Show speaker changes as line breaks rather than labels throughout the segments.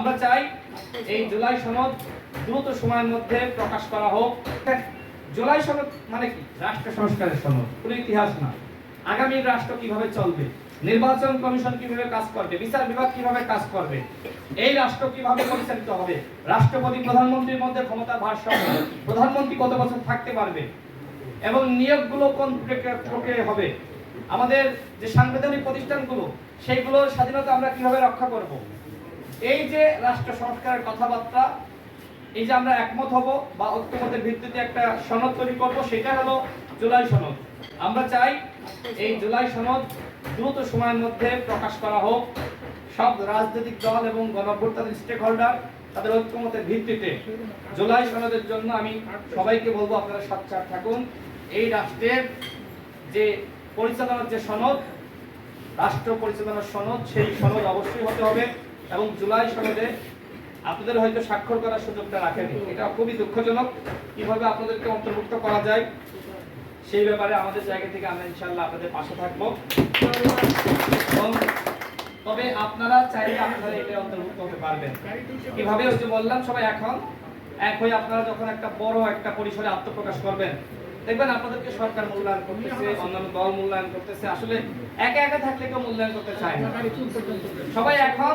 আমরা চাই এই জুলাই সনদ দ্রুত সময়ের মধ্যে প্রকাশ করা হোক। জুলাই সনদ মানে কি? রাষ্ট্র সংস্কারের সনদ, কোনো ইতিহাস না। আগামী রাষ্ট্র কীভাবে চলবে? নির্বাচন কমিশন কীভাবে কাজ করবে? বিচার বিভাগ কীভাবে কাজ করবে? এই রাষ্ট্র কীভাবে পরিচালিত হবে? রাষ্ট্রপতি, প্রধানমন্ত্রীর মধ্যে ক্ষমতার ভারসাম্য, প্রধানমন্ত্রী কত বছর থাকতে পারবে? এবং নিয়োগগুলো কোন প্রক্রিয়া- হবে? আমাদের যে সাংবিধানিক প্রতিষ্ঠানগুলো, সেইগুলোর স্বাধীনতা আমরা কীভাবে রক্ষা করব? এই যে রাষ্ট্র সংস্কারের কথাবার্তা, এই যে আমরা একমত হব বা ঐক্যমতের ভিত্তিতে একটা সনদ তৈরি করব, সেটা হলো জুলাই সনদ। আমরা চাই এই জুলাই সনদ দ্রুত সময়ের মধ্যে প্রকাশ করা হোক। সব রাজনৈতিক দল এবং গণভোটার স্টেক হোল্ডার তাদের ঐক্যমতের ভিত্তিতে। জুলাই সনদের জন্য আমি সবাইকে বলব, আপনারা সচ্চার থাকুন। এই রাষ্ট্রের যে পরিচালনার যে সনদ, রাষ্ট্র পরিচালনার সনদ, সেই সনদ অবশ্যই হতে হবে। এবং জুলাই সনদে আপনাদের হয়তো স্বাক্ষর করার সুযোগটা রাখেনি। এটা খুবই দুঃখজনক। কীভাবে আপনাদেরকে অন্তর্ভুক্ত করা যায়, সেই ব্যাপারে আমাদের জায়গা থেকে আমরা ইনশাল্লাহ আপনাদের পাশে থাকব। তবে আপনারা চাইলে আপনারা এটা অন্তর্ভুক্ত হতে পারবেন। কীভাবে বললাম, সবাই এখন এক হয়ে আপনারা যখন একটা বড় একটা পরিসরে আত্মপ্রকাশ করবেন দেখবেন আপনাদেরকে সরকার মূল্যায়ন করতেছে, অন্যান্য দল মূল্যায়ন করতেছে, আসলে একা একা থাকলে কেউ মূল্যায়ন করতে চায় না। সবাই এখন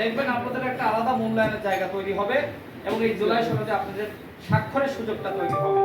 দেখবেন আপনাদের একটা আলাদা মূল্যায়নের জায়গা তৈরি হবে এবং এই জুলাই সনদে আপনাদের স্বাক্ষরের সুযোগটা তৈরি হবে।